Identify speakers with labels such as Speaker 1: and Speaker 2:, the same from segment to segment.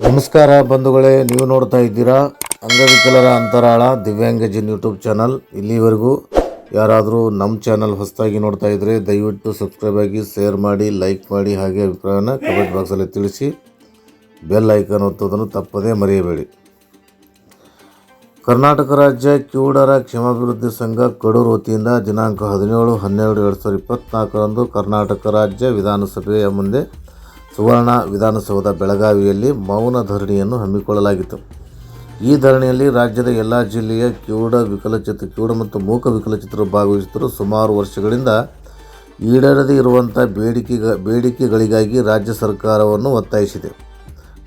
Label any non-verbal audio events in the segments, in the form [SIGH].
Speaker 1: ನಮಸ್ಕಾರ ಬಂಧುಗಳೇ, ನೀವು ನೋಡ್ತಾ ಇದ್ದೀರಾ ಅಂಗವಿಕಲರ ಅಂತರಾಳ ದಿವ್ಯಾಂಗಜನ್ ಯೂಟ್ಯೂಬ್ ಚಾನಲ್. ಇಲ್ಲಿವರೆಗೂ ಯಾರಾದರೂ ನಮ್ಮ ಚಾನಲ್ ಹೊಸದಾಗಿ ನೋಡ್ತಾ ಇದ್ದರೆ ದಯವಿಟ್ಟು ಸಬ್ಸ್ಕ್ರೈಬ್ ಆಗಿ, ಶೇರ್ ಮಾಡಿ, ಲೈಕ್ ಮಾಡಿ ಹಾಗೆ ಅಭಿಪ್ರಾಯನ ಕಮೆಂಟ್ ಬಾಕ್ಸಲ್ಲಿ ತಿಳಿಸಿ. ಬೆಲ್ ಐಕನ್ ಒತ್ತೋದನ್ನು ತಪ್ಪದೇ ಮರೆಯಬೇಡಿ. ಕರ್ನಾಟಕ ರಾಜ್ಯ ಕಿವುಡರ ಕ್ಷೇಮಾಭಿವೃದ್ಧಿ ಸಂಘ ಕಡೂರು ವತಿಯಿಂದ ದಿನಾಂಕ ಹದಿನೇಳು, ಹನ್ನೆರಡು, ಎರಡು ಸಾವಿರದ ಇಪ್ಪತ್ತ್ನಾಲ್ಕರಂದು ಕರ್ನಾಟಕ ರಾಜ್ಯ ವಿಧಾನಸಭೆಯ ಮುಂದೆ ಸುವರ್ಣ ವಿಧಾನಸೌಧ ಬೆಳಗಾವಿಯಲ್ಲಿ ಮೌನ ಧರಣಿಯನ್ನು ಹಮ್ಮಿಕೊಳ್ಳಲಾಗಿತ್ತು. ಈ ಧರಣಿಯಲ್ಲಿ ರಾಜ್ಯದ ಎಲ್ಲ ಜಿಲ್ಲೆಯ ಕಿವುಡ ವಿಕಲಚಿತ್ರ, ಕಿವುಡ ಮತ್ತು ಮೂಕ ವಿಕಲಚಿತ್ರರು ಭಾಗವಹಿಸಿದರು ಸುಮಾರು ವರ್ಷಗಳಿಂದ ಈಡೇರದೇ ಇರುವಂಥ ಬೇಡಿಕೆಗ, ಬೇಡಿಕೆಗಳಿಗಾಗಿ ರಾಜ್ಯ ಸರ್ಕಾರವನ್ನು ಒತ್ತಾಯಿಸಿದೆ.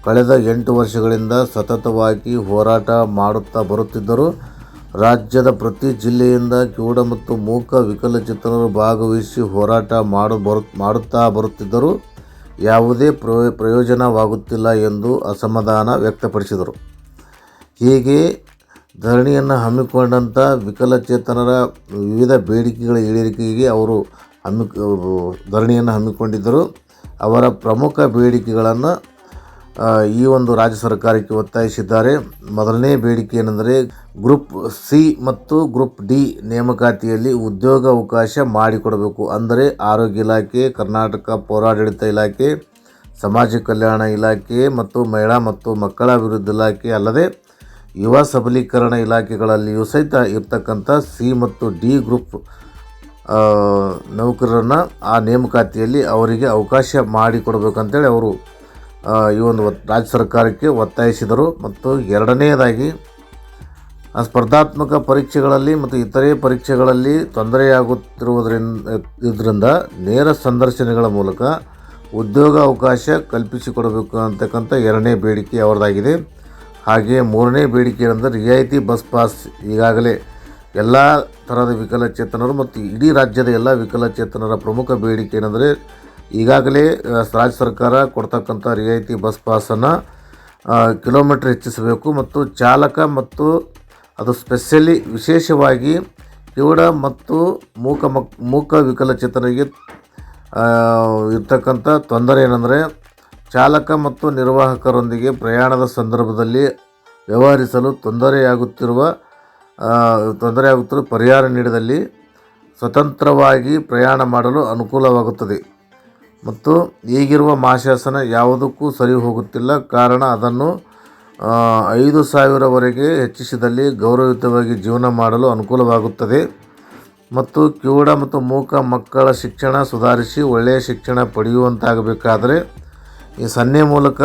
Speaker 1: ಕಳೆದ ಎಂಟು ವರ್ಷಗಳಿಂದ ಸತತವಾಗಿ ಹೋರಾಟ ಮಾಡುತ್ತಾ ಬರುತ್ತಿದ್ದರೂ, ರಾಜ್ಯದ ಪ್ರತಿ ಜಿಲ್ಲೆಯಿಂದ ಕಿವುಡ ಮತ್ತು ಮೂಕ ವಿಕಲಚಿತ್ರರು ಭಾಗವಹಿಸಿ ಹೋರಾಟ ಮಾಡು, ಬರು, ಮಾಡುತ್ತಾ ಬರುತ್ತಿದ್ದರೂ ಯಾವುದೇ ಪ್ರಯೋ, ಪ್ರಯೋಜನವಾಗುತ್ತಿಲ್ಲ ಎಂದು ಅಸಮಾಧಾನ ವ್ಯಕ್ತಪಡಿಸಿದರು. ಹೀಗೆ ಧರಣಿಯನ್ನು ಹಮ್ಮಿಕೊಂಡಂಥ ವಿಕಲಚೇತನರ ವಿವಿಧ ಬೇಡಿಕೆಗಳ ಈಡೇರಿಕೆಗೆ ಅವರು ಹಮ್ಮಿ ಧರಣಿಯನ್ನು ಹಮ್ಮಿಕೊಂಡಿದ್ದರು. ಅವರ ಪ್ರಮುಖ ಬೇಡಿಕೆಗಳನ್ನು ಈ ಒಂದು ರಾಜ್ಯ ಸರ್ಕಾರಕ್ಕೆ ಒತ್ತಾಯಿಸಿದ್ದಾರೆ. ಮೊದಲನೇ ಬೇಡಿಕೆ ಏನೆಂದರೆ ಗ್ರೂಪ್ ಸಿ ಮತ್ತು ಗ್ರೂಪ್ ಡಿ ನೇಮಕಾತಿಯಲ್ಲಿ ಉದ್ಯೋಗ ಅವಕಾಶ ಮಾಡಿಕೊಡಬೇಕು. ಅಂದರೆ ಆರೋಗ್ಯ ಇಲಾಖೆ, ಕರ್ನಾಟಕ ಪೌರಾಡಳಿತ ಇಲಾಖೆ, ಸಮಾಜ ಕಲ್ಯಾಣ ಇಲಾಖೆ ಮತ್ತು ಮಹಿಳಾ ಮತ್ತು ಮಕ್ಕಳ ಅಭಿವೃದ್ಧಿ ಇಲಾಖೆ ಅಲ್ಲದೆ ಯುವ ಸಬಲೀಕರಣ ಇಲಾಖೆಗಳಲ್ಲಿಯೂ ಸಹಿತ ಇರ್ತಕ್ಕಂಥ ಸಿ ಮತ್ತು ಡಿ ಗ್ರೂಪ್ ನೌಕರರನ್ನು ಆ ನೇಮಕಾತಿಯಲ್ಲಿ ಅವರಿಗೆ ಅವಕಾಶ ಮಾಡಿಕೊಡ್ಬೇಕಂತೇಳಿ ಅವರು ಈ ಒಂದು ರಾಜ್ಯ ಸರ್ಕಾರಕ್ಕೆ ಒತ್ತಾಯಿಸಿದರು. ಮತ್ತು ಎರಡನೆಯದಾಗಿ ಸ್ಪರ್ಧಾತ್ಮಕ ಪರೀಕ್ಷೆಗಳಲ್ಲಿ ಮತ್ತು ಇತರೆ ಪರೀಕ್ಷೆಗಳಲ್ಲಿ ತೊಂದರೆಯಾಗುತ್ತಿರುವುದರಿಂದ, ಇದರಿಂದ ನೇರ ಸಂದರ್ಶನಗಳ ಮೂಲಕ ಉದ್ಯೋಗ ಅವಕಾಶ ಕಲ್ಪಿಸಿಕೊಡಬೇಕು ಅಂತಕ್ಕಂಥ ಎರಡನೇ ಬೇಡಿಕೆ ಅವರದಾಗಿದೆ. ಹಾಗೆಯೇ ಮೂರನೇ ಬೇಡಿಕೆ ಏನಂದರೆ ರಿಯಾಯಿತಿ ಬಸ್ ಪಾಸ್. ಈಗಾಗಲೇ ಎಲ್ಲ ಥರದ ವಿಕಲಚೇತನರು ಮತ್ತು ಇಡೀ ರಾಜ್ಯದ ಎಲ್ಲ ವಿಕಲಚೇತನರ ಪ್ರಮುಖ ಬೇಡಿಕೆ ಏನಂದರೆ ಈಗಾಗಲೇ ರಾಜ್ಯ ಸರ್ಕಾರ ಕೊಡ್ತಕ್ಕಂಥ ರಿಯಾಯಿತಿ ಬಸ್ ಪಾಸನ್ನು ಕಿಲೋಮೀಟ್ರ್ ಹೆಚ್ಚಿಸಬೇಕು ಮತ್ತು ಚಾಲಕ ಮತ್ತು ಅದು ಸ್ಪೆಷಲಿ ವಿಶೇಷವಾಗಿ ಕಿವುಡ ಮತ್ತು ಮೂಕ ಮಕ್ ಮೂಕ ವಿಕಲಚೇತನರಿಗೆ ಆ, ಇರ್ತಕ್ಕಂಥ ತೊಂದರೆ ಏನಂದರೆ ಚಾಲಕ ಮತ್ತು ನಿರ್ವಾಹಕರೊಂದಿಗೆ ಪ್ರಯಾಣದ ಸಂದರ್ಭದಲ್ಲಿ ವ್ಯವಹರಿಸಲು ತೊಂದರೆಯಾಗುತ್ತಿರುವ ತೊಂದರೆಯಾಗುತ್ತಿರುವ ಪರಿಹಾರ ನೀಡಿದಲ್ಲಿ ಸ್ವತಂತ್ರವಾಗಿ ಪ್ರಯಾಣ ಮಾಡಲು ಅನುಕೂಲವಾಗುತ್ತದೆ. ಮತ್ತು ಈಗಿರುವ ಮಾಶಾಸನ ಯಾವುದಕ್ಕೂ ಸರಿ ಹೋಗುತ್ತಿಲ್ಲ. ಕಾರಣ ಅದನ್ನು ಐದು ಸಾವಿರವರೆಗೆ ಹೆಚ್ಚಿಸಿದಲ್ಲಿ ಗೌರವಯುತವಾಗಿ ಜೀವನ ಮಾಡಲು ಅನುಕೂಲವಾಗುತ್ತದೆ. ಮತ್ತು ಕಿವುಡ ಮತ್ತು ಮೂಕ ಮಕ್ಕಳ ಶಿಕ್ಷಣ ಸುಧಾರಿಸಿ ಒಳ್ಳೆಯ ಶಿಕ್ಷಣ ಪಡೆಯುವಂತಾಗಬೇಕಾದರೆ, ಈ ಸನ್ನೆ ಮೂಲಕ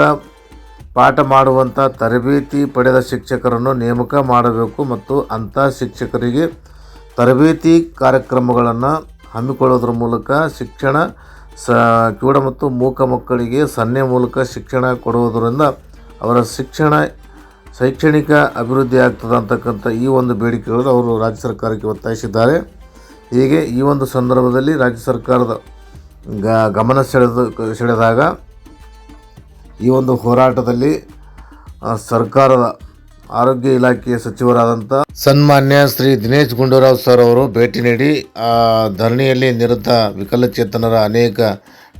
Speaker 1: ಪಾಠ ಮಾಡುವಂಥ ತರಬೇತಿ ಪಡೆದ ಶಿಕ್ಷಕರನ್ನು ನೇಮಕ ಮಾಡಬೇಕು ಮತ್ತು ಅಂಥ ಶಿಕ್ಷಕರಿಗೆ ತರಬೇತಿ ಕಾರ್ಯಕ್ರಮಗಳನ್ನು ಹಮ್ಮಿಕೊಳ್ಳೋದ್ರ ಮೂಲಕ ಶಿಕ್ಷಣ ಸ ಕಿವುಡ ಮತ್ತು ಮೂಕ ಮಕ್ಕಳಿಗೆ ಸನ್ನೆ ಮೂಲಕ ಶಿಕ್ಷಣ ಕೊಡುವುದರಿಂದ ಅವರ ಶಿಕ್ಷಣ ಶೈಕ್ಷಣಿಕ ಅಭಿವೃದ್ಧಿ ಆಗ್ತದೆ ಅಂತಕ್ಕಂಥ ಈ ಒಂದು ಬೇಡಿಕೆಗಳನ್ನು ಅವರು ರಾಜ್ಯ ಸರ್ಕಾರಕ್ಕೆ ಒತ್ತಾಯಿಸಿದ್ದಾರೆ. ಹೀಗೆ ಈ ಒಂದು ಸಂದರ್ಭದಲ್ಲಿ ರಾಜ್ಯ ಸರ್ಕಾರದ ಗಮನ ಸೆಳೆದು ಸೆಳೆದಾಗ ಈ ಒಂದು ಹೋರಾಟದಲ್ಲಿ ಸರ್ಕಾರದ ಆರೋಗ್ಯ ಇಲಾಖೆಯ ಸಚಿವರಾದಂಥ ಸನ್ಮಾನ್ಯ ಶ್ರೀ ದಿನೇಶ್ ಗುಂಡೂರಾವ್ ಸರ್ ಅವರು ಭೇಟಿ ನೀಡಿ ಧರಣಿಯಲ್ಲಿ ನಿರತ ವಿಕಲಚೇತನರ ಅನೇಕ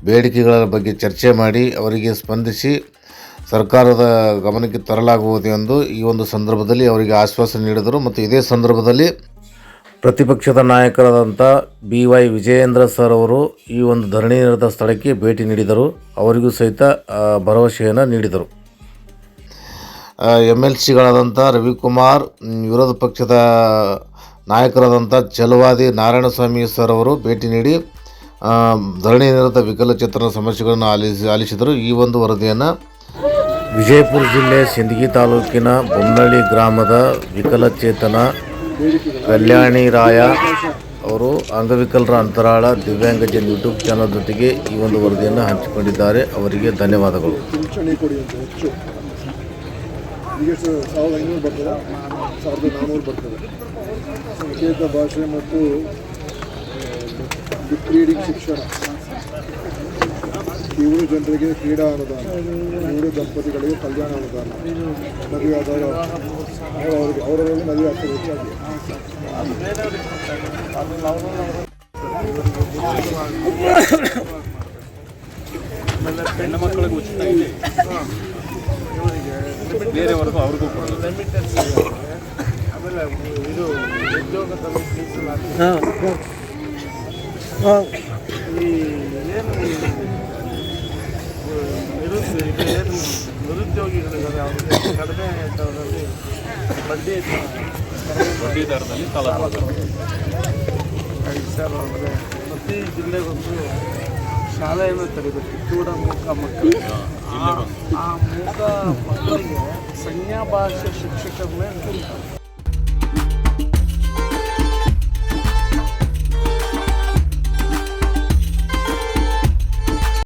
Speaker 1: ಬೇಡಿಕೆಗಳ ಬಗ್ಗೆ ಚರ್ಚೆ ಮಾಡಿ ಅವರಿಗೆ ಸ್ಪಂದಿಸಿ ಸರ್ಕಾರದ ಗಮನಕ್ಕೆ ತರಲಾಗುವುದು ಎಂದು ಈ ಒಂದು ಸಂದರ್ಭದಲ್ಲಿ ಅವರಿಗೆ ಆಶ್ವಾಸನೆ ನೀಡಿದರು. ಮತ್ತು ಇದೇ ಸಂದರ್ಭದಲ್ಲಿ ಪ್ರತಿಪಕ್ಷದ ನಾಯಕರಾದಂಥ ಬಿ ವೈ ವಿಜಯೇಂದ್ರ ಸರ್ ಅವರು ಈ ಒಂದು ಧರಣಿ ನಿರತ ಸ್ಥಳಕ್ಕೆ ಭೇಟಿ ನೀಡಿದರು. ಅವರಿಗೂ ಸಹಿತ ಭರವಸೆಯನ್ನು ನೀಡಿದರು. ಎಂ ಎಲ್ ಸಿಗಳಾದಂಥ ರವಿಕುಮಾರ್ ವಿರೋಧ ಪಕ್ಷದ ನಾಯಕರಾದಂಥ ಛಲವಾದಿ ನಾರಾಯಣಸ್ವಾಮಿ ಸರ್ ಅವರು ಭೇಟಿ ನೀಡಿ ಧರಣಿ ನಿರತ ವಿಕಲಚೇತನ ಸಮಸ್ಯೆಗಳನ್ನು ಆಲಿಸಿ, ಆಲಿಸಿದರು. ಈ ಒಂದು ವರದಿಯನ್ನು ವಿಜಯಪುರ ಜಿಲ್ಲೆ ಸಿಂದಗಿ ತಾಲೂಕಿನ ಬೊಮ್ಮಳ್ಳಿ ಗ್ರಾಮದ ವಿಕಲಚೇತನ ಕಲ್ಯಾಣಿ ರಾಯ ಅವರು ಅಂಗವಿಕಲರ ಅಂತರಾಳ ದಿವ್ಯಾಂಗಜನ್ ಯೂಟ್ಯೂಬ್ ಚಾನಲ್ ಜೊತೆಗೆ ಈ ಒಂದು ವರದಿಯನ್ನು ಹಂಚಿಕೊಂಡಿದ್ದಾರೆ. ಅವರಿಗೆ ಧನ್ಯವಾದಗಳು.
Speaker 2: ಪಿಂಚಣಿ ಕೊಡಿ ಅಂತ ಹೆಚ್ಚು ಈಗ ಸ- ಸಾವಿರದ ಐನೂರು ಬರ್ತದೆ ಸಾವಿರದ ನಾನ್ನೂರು ಬರ್ತದೆ. ಸಂಕೇತ ಭಾಷೆ ಮತ್ತು ಬುಕ್ ರೀಡಿಂಗ್ ಶಿಕ್ಷಣ. ಇವರು ಜನರಿಗೆ ಕ್ರೀಡಾ ಅನುದಾನ ಇವರು ದಂಪತಿಗಳಿಗೆ ಕಲ್ಯಾಣ ಅನುದಾನ ಮದುವೆ ಆದಾಗ ಅವರಿಗೆ ಅವರವರಿಗೆ ಮದುವೆ ಆಗ್ತದೆ ಹೆಚ್ಚಾಗಿ. [COUGHS]
Speaker 3: ಹೆಣ್ಣು ಮಕ್ಕಳಿಗೆ ಉಚಿತ ಇದೆ. ಬೇರೆವರೆಗೂ ಅವ್ರಿಗೂ
Speaker 4: ಮೀಸಲಾತಿ ಈ ಏನು ನಿರುದ್ಯೋಗ ನಿರುದ್ಯೋಗಿಗಳಿದ್ದಾರೆ ಅವರು ಕಡಿಮೆ ದರದಲ್ಲಿ ಬಡ್ಡಿ
Speaker 3: ಬಡ್ಡಿ ದರದಲ್ಲಿ
Speaker 4: ಸರ್ ಅಂದರೆ ಪ್ರತಿ ಜಿಲ್ಲೆಗೊಂದು ಶಾಲೆಯನ್ನು ತೆಗೆದು ಕಿತ್ತೂರ ಮೂಕ ಮಕ್ಕಳಿಗೆ ಆ- ಆ ಮೂಕ ಮಕ್ಕಳಿಗೆ ಸಂಜ್ಞಾ ಭಾಷೆ ಶಿಕ್ಷಕರನ್ನೇ.